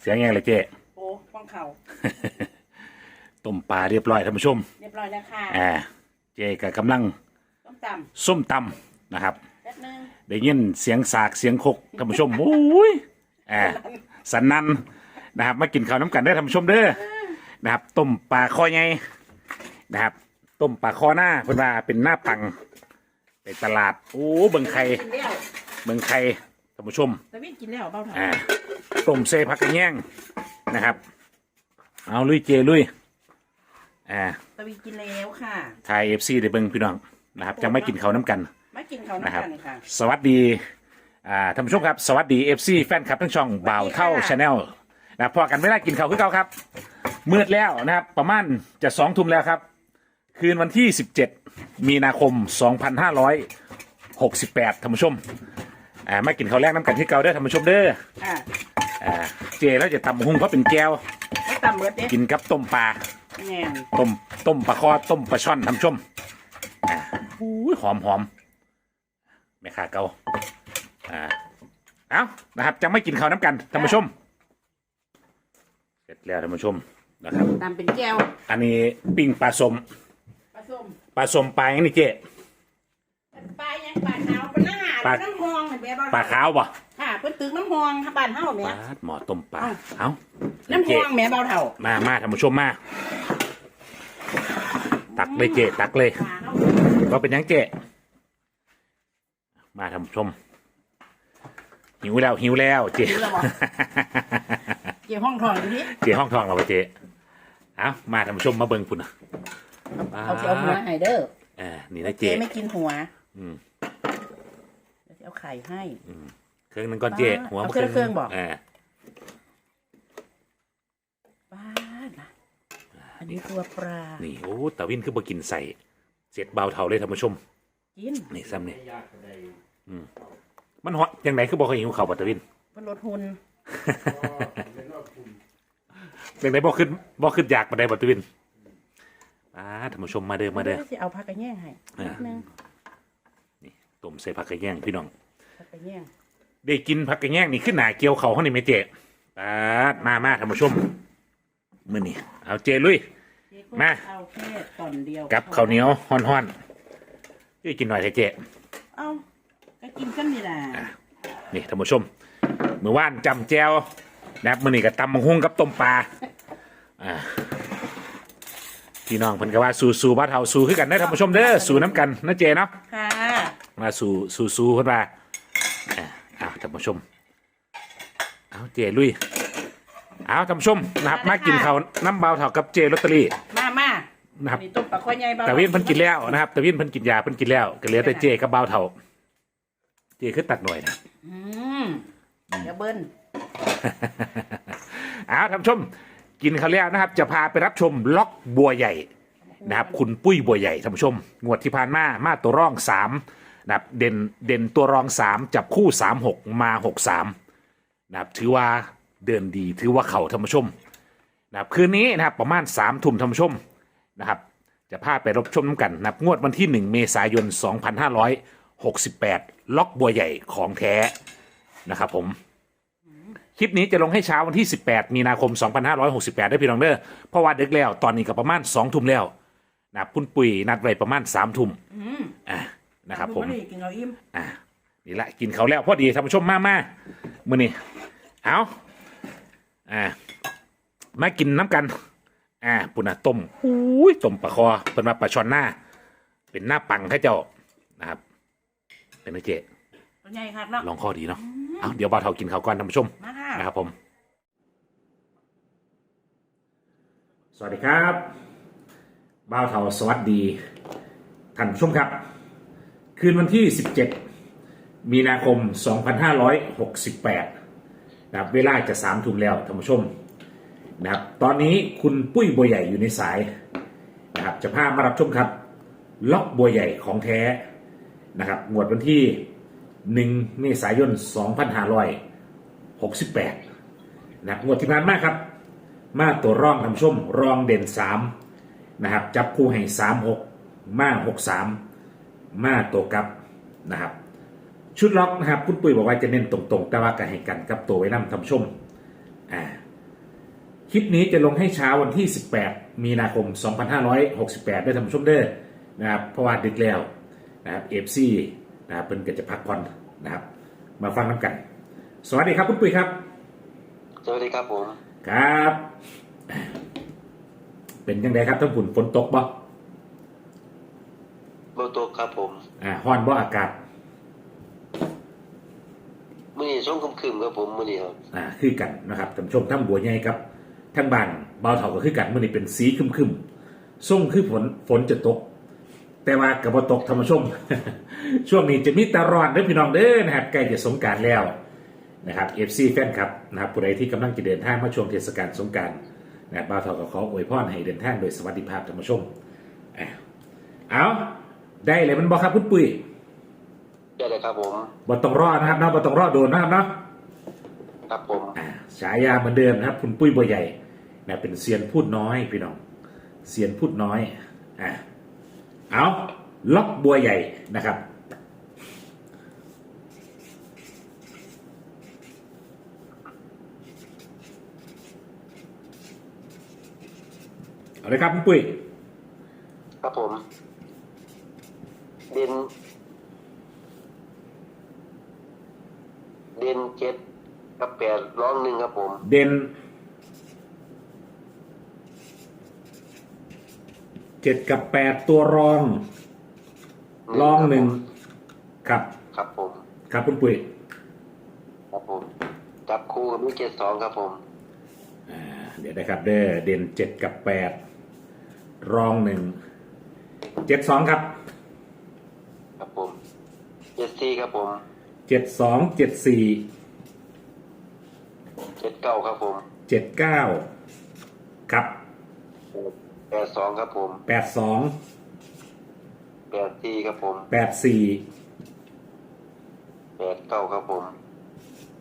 เสียงยังเลยเจ๊ โอ้ฟังเขาต้มปลาเรียบร้อยท่านผู้ชม เรียบร้อยแล้วค่ะอ่า เจ๊ก็กำลังต้มตส้มตำนะครับำแป๊บนึงได้ยินเสียงสากเสียงคกท่านผู้ชมโอ้ยอ่าสันนันนะครับ มากินข้าวน้ำกันได้อท่านผู้ชมเด้อนะครับต้มปลาคอใหญ่นะครับต้มปลาคอหน้าเพิ่นว่าเป็นหน้าปังในตลาดโอ้เบิ่งไข่กินแล้วเบิ่งไข่ท่านผู้ชมตะวินกินแล้วเบาเถอะอ่า ต้มเซผักกระแยงนะครับ เอาลุยเจลุยอ่าตะวินกินแล้วค่ะไทยเอฟซีได้เบิ่งพี่น้องนะครับจะไม่กินข้าวน้ำกันมากินเขาวนะครับน้ำกันค่ะ สวัสดีอ่าท่านผู้ชมครับ สวัสดีเอฟซีแฟนคลับทั้งช่องบ่าวเท่าสวัสดีค่ะ ชาแนลนะพอกันไม่ได้กินข้าวคือเก่าครับ มืดแล้วนะครับ ประมาณจะสองทุ่มแล้วครับ คืนวันที่ 17 มีนาคม 2568ท่านผู้ชมอ่ามากินข้าวแรกน้ำกันที่เก่าเด้อท่านผู้ชมเด้อ อะ อ่าเจแล้วจะตำหุ้งเพราะเป็นแก้วก็ตำเบิดเด้กินกับต้มปลาแง่นต้มต้มปลาคอต้มปลาช่อนทำชมอ่าอุ้ยหอมหอมแม่ค้าเกาอ่าเอานะครับจะไม่กินข้าวน้ำกันท่านผู้ชมเสร็จแล้วท่านผู้ชมนะครับ ตำเป็นแก้วอันนี้ปิ้งปลาสมปลาส้มปลาสมปลาอย่างนี้เจ๊ปลายังปลาขาวปลาหน้า ปลาน้ำหองเห็นไหมเบาปลาขาวบ่ค่ะเพิ่นตึกน้ำหองค่ะบ้านเฮาปแม่ ลาหมอต้มปลา เอ้า เอาน้ำหเจ๊องแม่เบาเท่ามามาท่านผู้ชมมา ตักเลยเจ๊ตักเลยปลาเฮาว่าเป็นหยังเจ๊มาท่านผู้ชม หิวแล้วหิวแล้วเจ๊หิวแล้วบ่ เกี่ยวห้องทองอยู่นี่เจ๊ห้องทองเราไปเจ๊เอามาท่านผู้ชมมาเบิ่งพุ่นนะเอาเสียวหัวให้เด้อเออนี่นะเจ๊เจ๊ไม่กินหัว อืม เดี๋ยวสิเอาไข่ให้เครื่องหนึงก่อนเจ๊อ่าหัวเอามาเครื่องเครื่องบอกเออบ้านนะอันนี้ตัวปลานี่โอ้ตาวินคือบ่กินใส่เสร็จเบาเท่าเลยท่านผู้ชม กินนี่ซ้ำนี่อืมมันเหาะยังไงคือบ่เคยหิวข้าวบ่ตาวินมันลดหุ่นยังไงบ่ขึ้นบ่ขึ้นอยากมาได้บ่ตาวินอ่าท่านผู้ชมมาเด้อมาเด้อสิเอาผักกระแยงให้อ่านิดนึง ต้มใส่ผักกระแยงพี่น้อง ผักกระแยงได้กินผักกระแยงนี่ขึ้นหนาเกี่ยวเขาเขานี่ไหมเจ๊ปาดมามาท่านผู้ชมมื้อนี้เอาเจลุยเจ๊ก็มา เอาแค่ตอนเดียวกับข้าวเหนียวฮ้อนๆช่วยกินหน่อยเถอะเจ๊เอาก็กินกันนี่แหละนี่ท่านผู้ชมเมื่อวานจำแจวนะครับมื้อนี้ก็ตำมังหุงกับต้มปลาอ่าพี่น้องเพิ่นก็ว่าสู่สู่บ้านเฮาสู่คือกันเด้อท่านผู้ชมเด้อสู่น้ำกันนะเจเนาะค่ะ มาสู่สู่สู่เพิ่นว่าอ่าเอาท่านผู้ชมเอาเจลุยเอาท่านผู้ชมนะครับมากินข้าวน้ำเบาเท่ากับเจลอตเตอรี่ มามานะครับ นี่ต้มปลาข้อใหญ่บาตะวินเพิ่นกินแล้วนะครับตะวินเพิ่นกินยาเพิ่นกินแล้วก็เหลือแต่เจกับเบาเท่าเจคือตัดหน่อยนะ อืมเดี๋ยวเบิ้ลเอาท่านผู้ชม กินข้าวแล้วนะครับ จะพาไปรับชมล็อกบัวใหญ่นะครับ คุณปุ้ยบัวใหญ่ท่านผู้ชม งวดที่ผ่านมามาตัวร่องสาม นะครับเด่นเด่นตัวรองสามจับคู่สามหกมาหกสามนะครับถือว่าเดินดีถือว่าเข่าท่านผู้ชมนะครับคืนนี้นะครับประมาณสามทุ่มท่านผู้ชมนะครับจะพาไปรับชมน้ำกันนะครับงวดวันที่ 1 เมษายน 2568 ล็อกบัวใหญ่ของแท้นะครับผมคลิปนี้จะลงให้เช้าวันที่ 18 มีนาคม 2568 ได้พี่น้องเด้อเพราะว่าดึกแล้วตอนนี้ก็ประมาณ 2 ทุ่มแล้วนะครับคุณปุ๋ยนัดไว้ประมาณ 3 ทุ่มอืมอะ นะครับผมดูาดิกินเอาอิ่มอะนี่ละกินเขาวแล้วพอดีท่านผู้ชมมามามื่อนี้เอาอ่ามากินน้ำกัน อ่าปุ่นนะต้มอุ้ยต้มปลาคอเป็นมาปลาช่อนหน้า เป็นหน้าปังข้าเจ้านะครับ เป็นไงเจ๊ตัวใหญ่ครับเนาะลองข้อดีเนาะเอาเดี๋ยวบ่าวเทากินเขาวก่อนท่านผู้ชมมาค่ะนะครับผม สวัสดีครับบ่าวเทาสวัสดีท่านผู้ชมครับ คืนวันที่ 17 มีนาคม 2568นะครับเวลาจะสามทุ่มแล้วท่านผู้ชมนะครับตอนนี้คุณปุ้ยบัวใหญ่อยู่ในสายนะครับจะพามารับชมครับ ล็อกบัวใหญ่ของแท้นะครับงวดวันที่ 1 เมษายน 2568นะครับงวดที่ผ่านมาครับ มาตัวร่องทำชมรองเด่น 3 นะครับจับคู่ให้ 36 มา 63 มาตัวกับนะครับ ชุดล็อกนะครับคุณปุ้ยบอกว่าจะเน้นตรงๆ แต่ว่าก็ให้กันกับตัวไว้นำทำชมอ่าคลิปนี้จะลงให้เช้าวันที่ 18 มีนาคม 2568ด้วยท่านผู้ชมเด้อนะครับเพราะว่าดึกแล้วนะครับเอฟซีนะครับเป็นก็จะพักผ่อนนะครับ มาฟังน้ำกัน สวัสดีครับคุณปุ้ยครับ สวัสดีครับผม ครับ เป็นยังไงครับทั้งฝุ่นฝนตกบ่โบโตกครับผม อ่าฮ้อนบ่อากาศมื่อนี้ช่วงคึมๆครับผมมื่อนี้ครับอ่าคือกันนะครับท่านผู้ชมทั้งบัวใหญ่ครับทั้งบ้านเบาเถาก็คือกันมันนี่เป็นสีครึมๆส่งคือฝนฝนจะตก แต่ว่ากับบ่ตกธรรมชม ช่วงนี้จะมีแตะร้อนเด้อพี่น้องเด้อนะครับใกล้จะสงกรารแล้วนะครับ FC แฟนครับนะครับผู้ใดที่กำลังจะเดินทางมาช่วงเทศกาลสงกรารนะครับบ่าวเถาก็ขออวยพรให้เดินทางโดยสวัสดิภาพธรรมชมอะเอา ได้เลยมันบ่ครับคุณปุ้ยได้เลยครับผมบ่ต้องรอนะครับเนาะบ่ต้องรอโดนนะครับเนาะครับผมอ่าฉายาเหมือนเดิมนะครับ คุณปุ้ยบัวใหญ่นะเป็นเซียนพูดน้อยพี่น้องเซียนพูดน้อยอ่าเอาล็อกบัวใหญ่นะครับเอาเลยครับคุณปุ้ยครับผม เด่น เด่นเจ็ดกับแปดร้องหนึ่งครับผม เด่นเจ็ดกับแปดตัวรอง รองหนึ่งครับครับผม ครับคุณปุ้ยครับผมจับคู่กับมีเจ็ดสองครับผมอ่าเดี๋ยวนะครับเด้อเด่นเจ็ดกับแปดรองหนึ่งเจ็ดสองครับครับผม เจ็ดสี่ครับผมเจ็ดสองเจ็ดสี่เจ็ดเก้าครับผมเจ็ดเก้าครับแปดสองครับผมแปดสองแปดสี่ครับผมแปดสี่แปดเก้าครับผม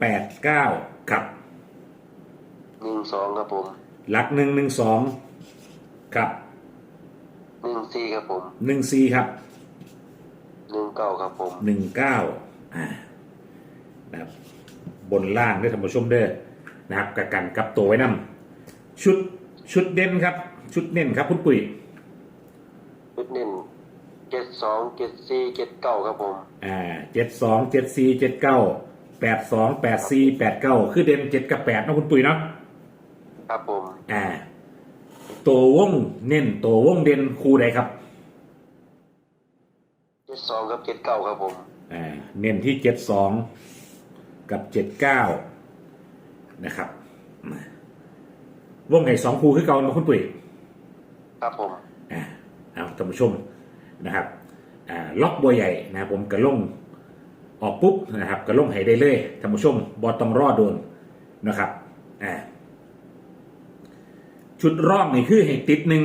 แปดเก้าครับหนึ่งสองครับผมหลักหนึ่งหนึ่งสองครับหนึ่งสี่ครับผมหนึ่งสี่ครับหนึ่ง เก้าครับผมหนึ่งเก้าอ่านะครับบนล่างด้วยท่านผู้ชมเด้อนะครับกับกันกับตัวไว้นำชุดชุดเด่นครับ ชุดเน้นครับคุณปุ๋ยชุดเน้นเจ็ดสองเจ็ดสี่เจ็ดเก้าครับผมอ่าเจ็ดสองเจ็ดสี่เจ็ดเก้าแปดสองแปดสี่แปดเก้าคือเด่นเจ็ดกับแปดนะคุณปุ๋ยเนาะครับผมอ่าตัววงเน้นตัววงเด่นคู่ใดครับเจ็ด สองกับเจ็ดเก้าครับผมอ่าเน้นที่เจ็ดสองกับเจ็ดเก้านะครับวงไหนสองคู่คือเก่ามาคุณปุ๋ยครับผมอ่าเอาท่านผู้ชมนะครับอ่าล็อกบัวใหญ่นะครับผมกระลงออกปุ๊บนะครับกระลงให้ได้เลยท่านผู้ชมบอต้องรอโดนนะครับอ่าชุดร่องนี่คือให้ติดหนึ่ง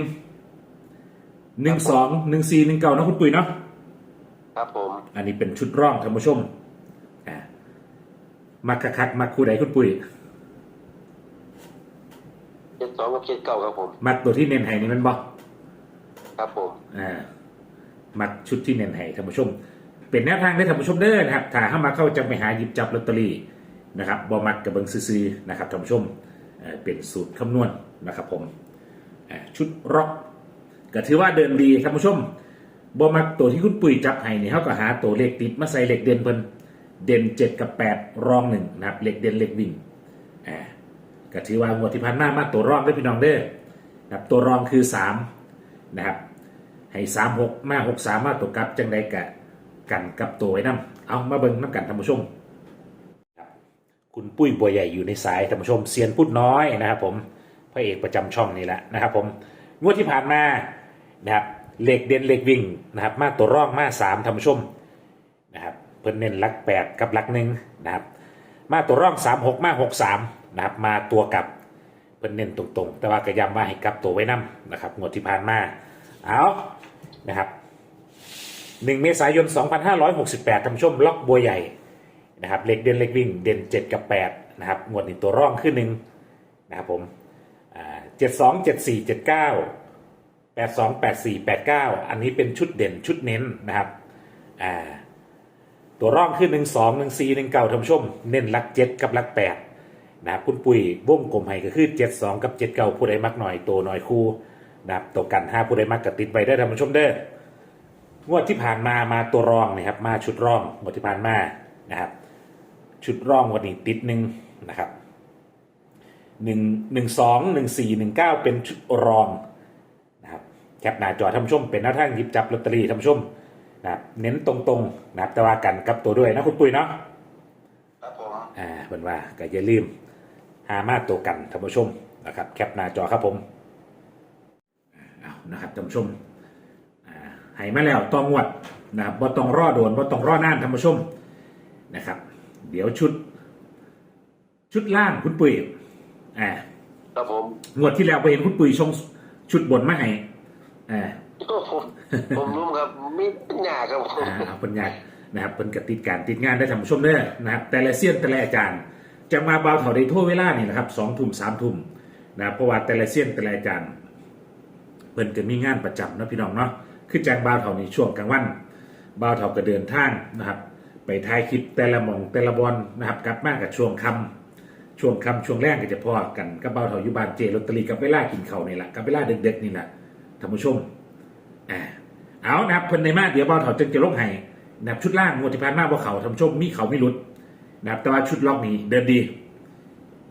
หนึ่งสองหนึ่งสี่หนึ่งเก้านะคุณปุ๋ยเนาะ ครับผมอันนี้เป็นชุดร่องท่านผู้ชมอ่ามาคักๆมาคู่ใดคุณปุ๋ยเจ็ดสองกับเจ็ดเก้าครับผมมาตัวที่เน้นให้นี่มันบอกครับผม อ่ามัดชุดที่เน้นให้ท่านผู้ชม เป็นแนวทางได้ท่านผู้ชมเด้อนะครับถ้าเข้ามาเข้าจะไปหาหยิบจับลอตเตอรี่นะครับบอมัดกับเบิงซื้อๆนะครับท่านผู้ชมเอ่อเป็นสูตรคำนวณนะครับผมอ่าชุดร็อกก็ถือว่าเดินดีท่านผู้ชม บอมัดตัวที่คุณปุ๋ยจับให้เนี่ยเขาก็หาตัวเลขติดมาใส่เลขเด่นเพิ่นเด่นเจ็ดกับแปดรองหนึ่งนะครับเลขเด่นเลขวิ่งอ่าก็ถือว่างวดที่ผ่านมามาตัวรองได้พี่น้องเด้อนะครับตัวรองคือสามนะครับให้สามหกมาหกสามมาตัวกลับจังใดกะกันกับตัวไว้นํเอามาเบิ่งน้ำกันท่านผู้ชมคุณปุ้ยบัวใหญ่อยู่ในสายท่านผู้ชมเซียนพูดน้อยนะครับผมพระเอกประจำช่องนี่แหละนะครับผมงวดที่ผ่านมานะครับ เหล็กเด่นเหล็กวิ่งนะครับ มาตัวร่องมาสามท่านผู้ชมนะครับเพิ่นเน้นลักแปดกับลักหนึ่งนะครับ มาตัวร่องสามหกมาหกสามนะครับ มาตัวกลับเพิ่นเน้นตรงๆ แต่ว่ากระยำมาให้กลับตัวไว้นํนะครับงวดที่ผ่านมาเอานะครับหนึ่งเมษายน 2568ท่านผู้ชมล็อกบัวใหญ่นะครับเล็กเด่นเล็กวิ่งเด่น 7 กับ 8 นะครับ งวดนี้ตัวร่องขึ้นหนึ่งนะครับผมเจ็ดสองเจ็ดสี่เจ็ดเก้า แปดสองแปดสี่แปดเก้าอันนี้เป็นชุดเด่นชุดเน้นนะครับอ่าตัวร่องขึ้นหนึ่งสองหนึ่งสี่หนึ่งเก้าท่านผู้ชม เน้นลักเจ็ดกับลักแปดนะครับคุณปุ้ยวงกลมให้ก็คือ 72 กับ 79ผู้ใดมักหน่อยตัวหน่อยคู่นะครับตัวกันห้าผู้ใดมักกับติดไว้ได้ท่านผู้ชมเด้องวดที่ผ่านมามาตัวรองนะครับมาชุดรองงวดที่ผ่านมานะครับชุดรองวันนี้ติดหนึ่งนะครับหนึ่งหนึ่งสองหนึ่งสี่หนึ่งเก้าเป็นชุดรอง แคปหน้าจอท่านผู้ชมเป็นหน้าทางหยิบจับลอตเตอรี่ท่านผู้ชมนะครับเน้นตรงๆนะครับแต่ว่ากันกับตัวด้วยนะคุณปุ้ยเนาะครับผมอ่าเป็นว่าก็อย่าลืมหามาตัวกันท่านผู้ชมนะครับแคปหน้าจอครับผมเอานะครับท่านผู้ชมอ่าให้มาแล้วต้องงวดนะครับบ่ต้องรอโดนบ่ต้องรอนานท่านผู้ชมนะครับ เดี๋ยวชุด ชุดล่างคุณปุ๋ยอ่าครับผมงวดที่แล้วไปเห็นคุณปุ๋ยชงชุดบนมาให้ อ่าผมผมรู้ครับไม่เป็นหยาครับผมอ่าเอาเป็นไงนะครับเป็นกติดการติดงานได้ทำชมเด้อนะครับ แต่ละเซียนแต่ละอาจารย์ จะมาเบาเท่าได้ทั่วเวลานี่นะครับสองทุ่มสามทุ่มนะครับเพราะว่าแต่ละเซียนแต่ละอาจารย์เพิ่นก็มีงานประจำเนาะพี่น้องเนาะคือจ้างบ่าวเท่าในช่วงกลางวันบ่าวเท่าก็เดินทางนะครับ ไปถ่ายคลิปแต่ละหมองแต่ละบอลนะครับ กลับมากับช่วงค่ำช่วงค่ำช่วงแรกก็จะพอกันกับบ่าวเท่าอยู่บ้านเจลอตเตอรี่กับเวลากินข้าวนี่แหละกับเวลาเด็กๆนี่แหละ ท่านผู้ชมอ่าเอานะครับเพิ่นในมาเดี๋ยวเบาเถาจึงจะลงให้นะครับชุดล่างงวดที่ผ่านมาบ่เขาทำชมมีเขาไม่หลุดนะครับแต่ว่าชุดล็อกนี้เดินดี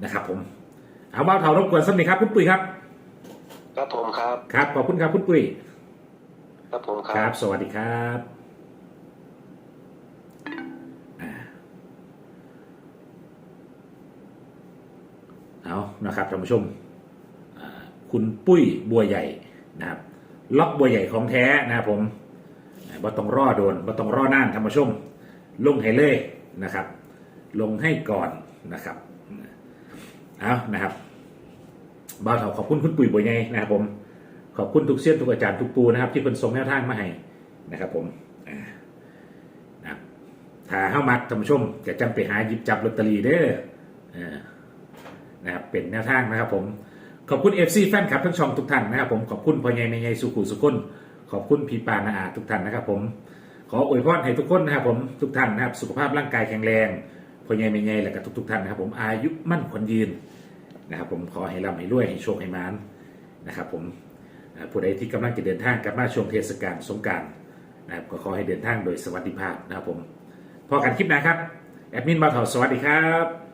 นะครับ ผม เอาเบาเถารบกวนสักหน่อยครับคุณปุ้ยครับ ครับผมครับ ครับขอบคุณครับคุณปุ้ยครับผมคครัรับ บ สวัสดีครับอ่าเอานะครับท่านผู้ชมอ่าคุณปุ้ยบัวใหญ่ นะครับล็อกบัวใหญ่ของแท้นะครับผมอ่าบ่ต้องรอโดนบ่ต้องรอน่านท่านผู้ชม ลงให้เลยนะครับ ลงให้ก่อนนะครับเอานะครับบ่าวเถาขอบคุณคุณปุ๋ยบัวใหญ่นะครับผมขอบคุณทุกเสี้ยนทุกอาจารย์ทุกปูนะครับ ที่เป็นส่งแนวทางมาให้นะครับผมนะครับถ้าเข้ามักท่านผู้ชมจะจำไปหาหยิบจับลอตเตอรี่เด้อนะครับเป็นแนวทางนะครับผม ขอบคุณ FC แฟนคลับทั้งช่องทุกท่านนะครับผมขอบคุณพ่อใหญ่แม่ใหญ่สุขุสุขคนขอบคุณพี่ปานาอาทุกท่านนะครับผมขออวยพรให้ทุกคนนะครับผมทุกท่านนะครับสุขภาพร่างกายแข็งแรงพ่อใหญ่แม่ใหญ่และก็ทุกๆท่านนะครับผมอายุมั่นขวัญยืนนะครับผมขอให้ร่ำให้รวยให้โชคให้มานนะครับผมผู้ใดที่กำลังจะเดินทางกลับมาช่วงเทศกาลสงกรารนะครับก็ขอให้เดินทางโดยสวัสดิภาพนะครับผมพอกันคลิปหนะครับแอดมินบาวเถาสวัสดีครับ